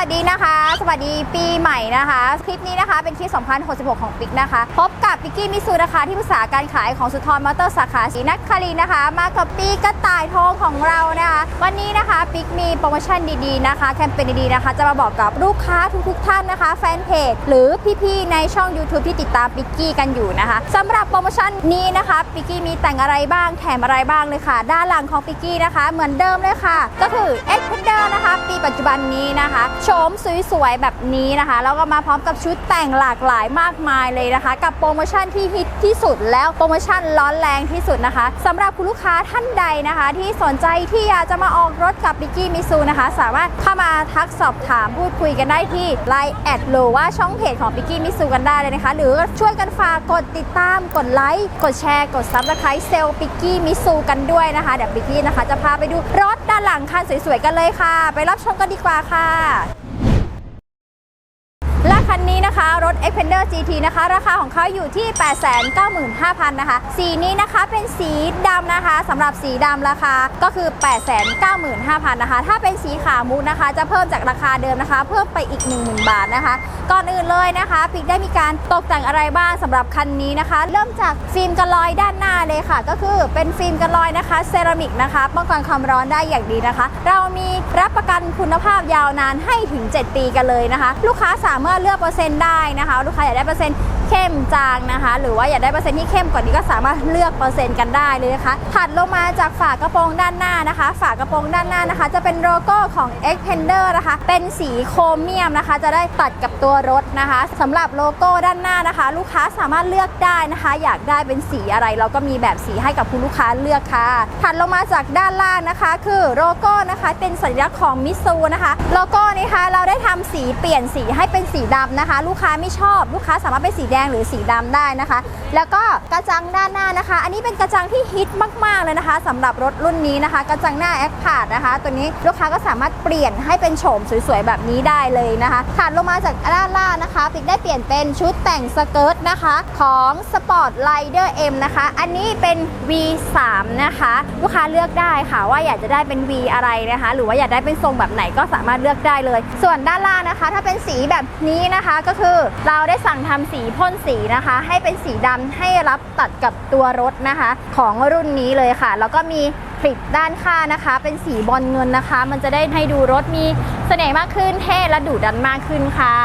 วัสดีนะคะ สวัสดีปีใหม่นะคะ คลิปนี้นะคะเป็นคลิป 2066 ของปิกนะคะ พบกับปิกกี้มิซูนะคะที่ปรึกษาการขายของสุทรมอเตอร์สาขาศรีนครินทร์นะคะ มากับปีกระต่ายทองของเรานะคะ วันนี้นะคะปิกมีโปรโมชั่นดีๆนะคะ แคมเปญดีๆนะคะ จะมาบอกกับลูกค้าทุกๆท่านนะคะ แฟนเพจหรือพี่ๆในช่อง YouTube ที่ติดตามปิกกี้กันอยู่นะคะสำหรับโปรโมชั่นนี้นะคะปิกกี้มีแต่งอะไรบ้างแถมอะไรบ้างเลยค่ะ ด้านหลังของปิกกี้นะคะ เหมือนเดิมเลยค่ะ ก็คือ X p e n d e r นะคะ ปีปัจจุบันนี้นะคะมสวยๆแบบนี้นะคะ แล้วก็มาพร้อมกับชุดแต่งหลากหลายมากมายเลยนะคะ กับโปรโมชั่นที่ฮิตที่สุดแล้วโปรโมชั่นร้อนแรงที่สุดนะคะสำหรับคุณลูกค้าท่านใดนะคะ ที่สนใจที่อยากจะมาออกรถกับปิกกี้มิซูนะคะ สามารถเข้ามาทักสอบถามพูดคุยกันได้ที่ Line แอดหรือว่าช่องเพจของปิกกี้มิซูกันได้เลยนะคะ หรือช่วยกันฝากกดติดตามกดไลค์กดแชร์ กดซับสไครต์เซลปิกกี้มิซูกันด้วยนะคะเดี๋ยวปิกกี้นะคะ จะพาไปดูรถด้านหลังคันสวยๆกันเลยค่ะ ไปรับชมกันดีกว่าค่ะ คันนี้นะคะ รถ e x p e n d e r GT นะคะ ราคาของเขาอยู่ที่ 895,000 นะคะ สีนี้นะคะเป็นสีดำนะคะสำหรับสีดำราคาก็คือ 895,000 นะคะ ถ้าเป็นสีขาวมุกนะคะ จะเพิ่มจากราคาเดิมนะคะ เพิ่มไปอีก 10,000 บาทนะคะ ก่อนอื่นเลยนะคะปิกได้มีการตกแต่งอะไรบ้างสำหรับคันนี้นะคะ เริ่มจากฟิล์มกันรอยด้านหน้าเลยค่ะ ก็คือเป็นฟิล์มกันรอยนะคะเซรามิกนะคะป้องกันความร้อนได้อย่างดีนะคะ เรามีรับประกันคุณภาพยาวนานให้ถึง 7 ปีกันเลยนะคะ ลูกค้าสามารถเลือกเปอร์ได้นะคะ ลูกค้าอยากได้เปอร์เซ็นต์เข้มจางนะคะ หรือว่าอยากได้เปอร์เซ็นต์ที่เข้มกว่านี้ก็สามารถเลือกเปอร์เซ็นต์กันได้เลยนะคะถัดลงมาจากฝากระโปรงด้านหน้านะคะ ฝากระโปรงด้านหน้านะคะ จะเป็นโลโก้ของ X p e n d e r นะคะ เป็นสีโครเมียมนะคะ จะได้ตัดกับตัวรถนะคะสำหรับโลโก้ด้านหน้านะคะ ลูกค้าสามารถเลือกได้นะคะ อยากได้เป็นสีอะไร เราก็มีแบบสีให้กับคุณลูกค้าเลือกค่ะถัดลงมาจากด้านล่างนะคะ คือโลโก้นะคะเป็นสัญลักษณ์ของมิซูนะคะโลโก้นี้คะเราได้ทำสีเปลี่ยนสีให้เป็นสีดำนะคะ ลูกค้าไม่ชอบ ลูกค้าสามารถเป็นสีแดงหรือสีดำได้นะคะ แล้วก็กระจังด้านหน้านะคะ อันนี้เป็นกระจังที่ฮิตมากๆเลยนะคะสำหรับรถรุ่นนี้นะคะ กระจังหน้าแอคพาดนะคะ ตัวนี้ลูกค้าก็สามารถเปลี่ยนให้เป็นโฉมสวยๆแบบนี้ได้เลยนะคะถัดลงมาจากด้านล่างนะคะปิกได้เปลี่ยนเป็นชุดแต่งสเกิร์ตนะคะของ Sport Rider M นะคะ อันนี้เป็น V3 นะคะ ลูกค้าเลือกได้ค่ะว่าอยากจะได้เป็น V อะไรนะคะ หรือว่าอยากได้เป็นทรงแบบไหนก็สามารถเลือกได้เลย ส่วนด้านล่างนะคะ ถ้าเป็นสีแบบนี้นะคะก็คือเราได้สั่งทำสีพ่นสีนะคะ ให้เป็นสีดำให้รับตัดกับตัวรถนะคะ ของรุ่นนี้เลยค่ะ แล้วก็มีคลิปด้านข้างนะคะ เป็นสีบอลเงินนะคะ มันจะได้ให้ดูรถมีเสน่ห์มากขึ้นเท่และดุดันมากขึ้นค่ะ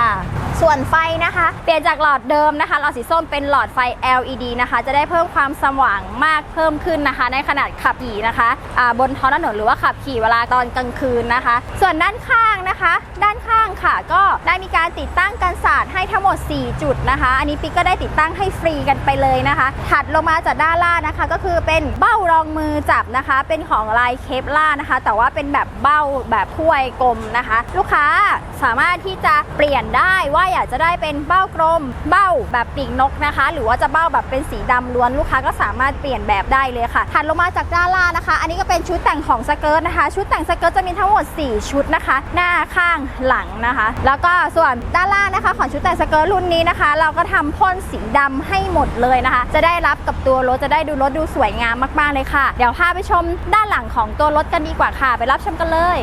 ส่วนไฟนะคะ เปลี่ยนจากหลอดเดิมนะคะหลอดสีส้มเป็นหลอดไฟ LED นะคะ จะได้เพิ่มความสว่างมากเพิ่มขึ้นนะคะ ในขนาดขับขี่นะคะบนท้องถนนหรือว่าขับขี่เวลาตอนกลางคืนนะคะ ส่วนด้านข้างนะคะ ด้านข้างค่ะ ก็ได้มีการติดตั้งกันศาสตร์ให้ทั้งหมด 4 จุดนะคะ อันนี้ปิ๊กก็ได้ติดตั้งให้ฟรีกันไปเลยนะคะ ถัดลงมาจากด้านล่างนะคะ ก็คือเป็นเบ้ารองมือจับนะคะ เป็นของลายเคปล่านะคะ แต่ว่าเป็นแบบเบ้าแบบถ้วยกลมนะคะ ลูกค้าสามารถที่จะเปลี่ยนได้ว่าอยากจะได้เป็นเบ้ากลม เบ้าแบบปีกนกนะคะ หรือว่าจะเบ้าแบบเป็นสีดำล้วนลูกค้าก็สามารถเปลี่ยนแบบได้เลยค่ะถัดลงมาจากด้านล่างนะคะ อันนี้ก็เป็นชุดแต่งของสเกิร์ตนะคะ ชุดแต่งสเกิร์ตจะมีทั้งหมด 4 ชุดนะคะ หน้าข้างหลังนะคะ แล้วก็ส่วนด้านล่างนะคะ ของชุดแต่งสเกิร์ตรุ่นนี้นะคะ เราก็ทำพ่นสีดำให้หมดเลยนะคะ จะได้รับกับตัวรถจะได้ดูรถดูสวยงามมากๆเลยค่ะ เดี๋ยวพาไปชมด้านหลังของตัวรถกันดีกว่าค่ะ ไปรับชมกันเลย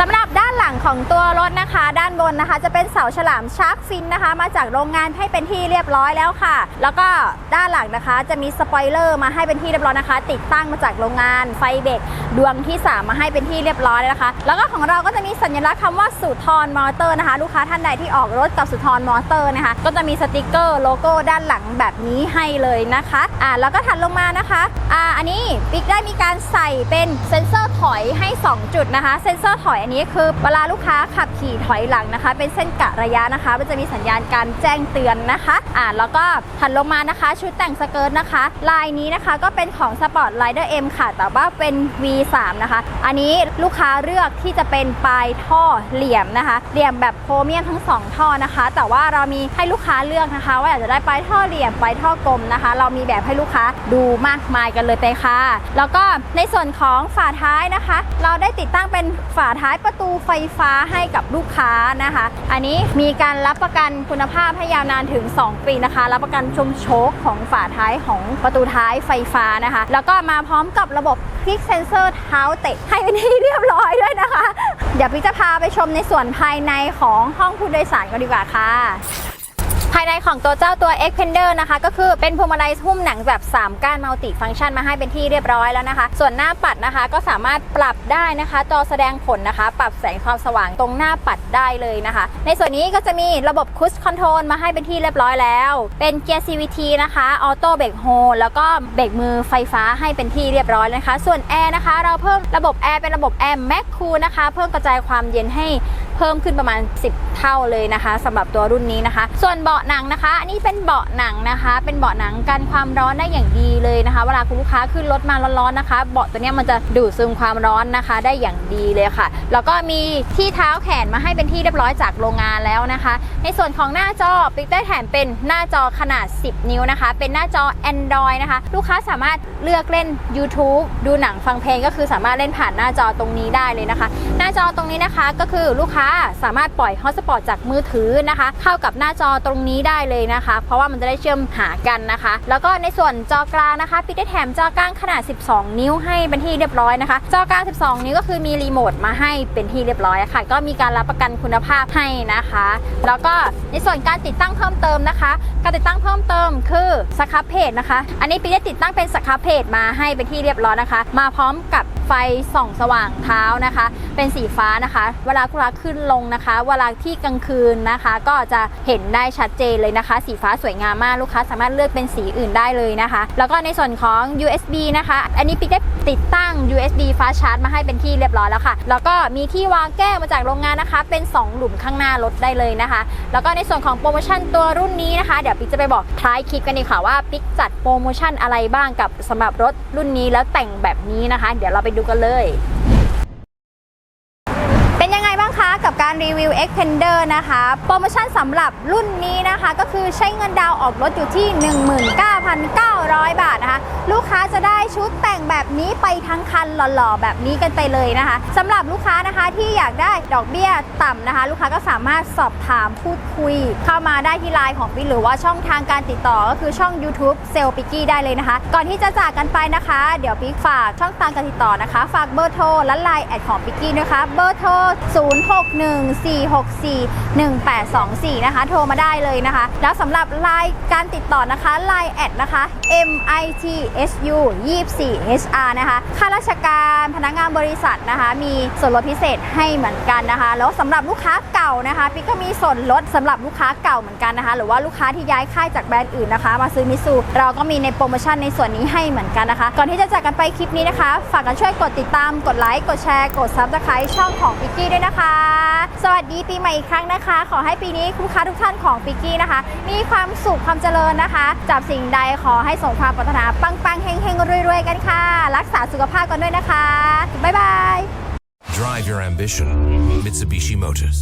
สำหรับด้านหลังของตัวรถนะคะ ด้านบนนะคะ จะเป็นเสาฉลามชาร์กฟินนะคะ มาจากโรงงานให้เป็นที่เรียบร้อยแล้วค่ะ แล้วก็ด้านหลังนะคะ จะมีสปอยเลอร์มาให้เป็นที่เรียบร้อยนะคะ ติดตั้งมาจากโรงงานไฟเบรกดวงที่ 3 มาให้เป็นที่เรียบร้อยแล้วนะคะ แล้วก็ของเราก็จะมีสัญลักษณ์คำว่าสุทรมอเตอร์นะคะ ลูกค้าท่านใดที่ออกรถกับสุทรมอเตอร์นะคะ ก็จะมีสติกเกอร์โลโก้ด้านหลังแบบนี้ให้เลยนะคะอ่าแล้วก็ถัดลงมานะคะอ่าอันนี้ปิ๊กได้มีการใส่เป็นเซ็นเซอร์ถอยให้ 2 จุดนะคะเซ็นเซอร์ถอยอันนี้คือเวลาลูกค้าขับขี่ถอยหลังนะคะ เป็นเส้นกะระยะนะคะ มันจะมีสัญญาณการแจ้งเตือนนะคะอ่าแล้วก็ถัดลงมานะคะ ชุดแต่งสเกิร์ตนะคะ ลายนี้นะคะก็เป็นของ Sport Rider M ค่ะ แต่ว่าเป็น V3 นะคะ อันนี้ลูกค้าเลือกที่จะเป็นปลายท่อเหลี่ยมนะคะ เหลี่ยมแบบโครเมียมทั้งสองท่อนะคะ แต่ว่าเรามีให้ลูกค้าเลือกนะคะ ว่าอยากจะได้ปลายท่อเหลี่ยมปลายท่อกลมนะคะ เรามีแบบให้ลูกค้าดูมากมายกันเลยไปค่ะ แล้วก็ในส่วนของฝาท้ายนะคะ เราได้ติดตั้งเป็นฝาท้ายประตูไฟฟ้าฟ้าให้กับลูกค้านะคะ อันนี้มีการรับประกันคุณภาพให้ยาวนานถึง 2 ปีนะคะ รับประกันชมโชคของฝาท้ายของประตูท้ายไฟฟ้านะคะ แล้วก็มาพร้อมกับระบบคลิกเซนเซอร์เท้าเตะให้เป็นที่เรียบร้อยด้วยนะคะ เดี๋ยวพี่จะพาไปชมในส่วนภายในของห้องผู้โดยสารกันดีกว่าค่ะ ภายในของตัวเจ้าตัว e x p e n d e r นะคะ ก็คือเป็นพวงมาลัยหุ้มหนังแบบ 3 ก้านมัลติฟังก์ชันมาให้เป็นที่เรียบร้อยแล้วนะคะ ส่วนหน้าปัดนะคะก็สามารถปรับได้นะคะ จอแสดงผลนะคะ ปรับแสงความสว่างตรงหน้าปัดได้เลยนะคะ ในส่วนนี้ก็จะมีระบบคุชคอนโทรลมาให้เป็นที่เรียบร้อยแล้ว เป็นเกียร์ CVT นะคะออโต้เบรกโฮแล้วก็เบรกมือไฟฟ้าให้เป็นที่เรียบร้อยนะคะ ส่วนแอร์นะคะ เราเพิ่มระบบแอร์เป็นระบบแอร์แม็กคูนะคะ เพิ่มกระจายความเย็นให้ เพิ่มขึ้นประมาณ 10 เท่าเลยนะคะสำหรับตัวรุ่นนี้นะคะ ส่วนเบาะหนังนะคะ อันนี้เป็นเบาะหนังนะคะ เป็นเบาะหนังกันความร้อนได้อย่างดีเลยนะคะ เวลาคุณลูกค้าขึ้นรถมาร้อนๆนะคะ เบาะตัวนี้มันจะดูดซึมความร้อนนะคะ ได้อย่างดีเลยค่ะ แล้วก็มีที่เท้าแขนมาให้เป็นที่เรียบร้อยจากโรงงานแล้วนะคะ ในส่วนของหน้าจอปิ๊กได้แถมเป็นหน้าจอขนาด 10 นิ้วนะคะ เป็นหน้าจอ Android นะคะ ลูกค้าสามารถเลือกเล่น YouTube ดูหนังฟังเพลงก็คือสามารถเล่นผ่านหน้าจอตรงนี้ได้เลยนะคะ หน้าจอตรงนี้นะคะก็คือลูกค้าสามารถปล่อยฮอตสปอตจากมือถือนะคะ เข้ากับหน้าจอตรงนี้ได้เลยนะคะ เพราะว่ามันจะได้เชื่อมหากันนะคะ แล้วก็ในส่วนจอกลางนะคะพี่ได้แถมจอกลางขนาด 12 นิ้วให้เป็นที่เรียบร้อยนะคะ จอกลาง 12 นิ้วก็คือมีรีโมทมาให้เป็นที่เรียบร้อยค่ะ ก็มีการรับประกันคุณภาพให้นะคะ แล้วก็ในส่วนการติดตั้งเพิ่มเติมนะคะ การติดตั้งเพิ่มเติมคือสครับเพจนะคะ อันนี้ปีได้ติดตั้งเป็นสครับเพจมาให้เป็นที่เรียบร้อยนะคะ มาพร้อมกับ ไฟส่องสว่างเท้านะคะ เป็นสีฟ้านะคะ เวลาคุณลูกค้าขึ้นลงนะคะ เวลาที่กลางคืนนะคะ ก็จะเห็นได้ชัดเจนเลยนะคะ สีฟ้าสวยงามมากลูกค้าสามารถเลือกเป็นสีอื่นได้เลยนะคะ แล้วก็ในส่วนของ USB นะคะ อันนี้ปิ๊กได้ติดตั้ง USB fast charge มาให้เป็นที่เรียบร้อยแล้วค่ะ แล้วก็มีที่วางแก้วมาจากโรงงานนะคะ เป็น 2 หลุมข้างหน้ารถได้เลยนะคะ แล้วก็ในส่วนของโปรโมชั่นตัวรุ่นนี้นะคะ เดี๋ยวปิ๊กจะไปบอกท้ายคลิปกันดีค่ะว่าปิ๊กจัดโปรโมชั่นอะไรบ้างกับสำหรับรถรุ่นนี้แล้วแต่งแบบนี้นะคะ เดี๋ยวเราไปดูกันเลย เป็นยังไงบ้างคะกับการรีวิว Xpander นะคะ โปรโมชั่นสำหรับรุ่นนี้นะคะ ก็คือใช้เงินดาวออกรถอยู่ที่ 19,900 บาทนะคะ ลูกค้าจะได้ ชุดแต่งแบบนี้ไปทั้งคันหล่อๆ แบบนี้กันไปเลยนะคะสำหรับลูกค้านะคะที่อยากได้ดอกเบี้ยต่ำนะคะ ลูกค้าก็สามารถสอบถามพูดคุย เข้ามาได้ที่ไลน์ของปิ๊กหรือว่าช่องทางการติดต่อก็คือช่อง YouTube เซลปิกกี้ได้เลยนะคะ ก่อนที่จะจากกันไปนะคะ เดี๋ยวปิ๊กฝากช่องทางการติดต่อนะคะ ฝากเบอร์โทรและไลน์แอดของปิกกี้นะคะเบอร์โทร 0614641824 นะคะ โทรมาได้เลยนะคะ แล้วสำหรับไลน์การติดต่อนะคะไลน์แอดนะคะ mitsu 2 24 hr นะคะข้าราชการพนักงานบริษัทนะคะ มีส่วนลดพิเศษให้เหมือนกันนะคะ แล้วสำหรับลูกค้าเก่านะคะปิ๊กก็มีส่วนลดสำหรับลูกค้าเก่าเหมือนกันนะคะ หรือว่าลูกค้าที่ย้ายค่ายจากแบรนด์อื่นนะคะ มาซื้อมิซูเราก็มีในโปรโมชั่นในส่วนนี้ให้เหมือนกันนะคะ ก่อนที่จะจากกันไปคลิปนี้นะคะ ฝากกันช่วยกดติดตามกดไลค์กดแชร์กดซับสไครต์ช่องของปิกกี้ด้วยนะคะ สวัสดีปีใหม่อีกครั้งนะคะ ขอให้ปีนี้ลูกค้าทุกท่านของปิกกี้นะคะ มีความสุขความเจริญนะคะ จับสิ่งใดขอให้สมความปรารถนาปังปังๆเฮงเฮงๆรวยกันค่ะ รักษาสุขภาพกันด้วยนะคะ บ๊ายบาย Drive your ambition. Mitsubishi Motors.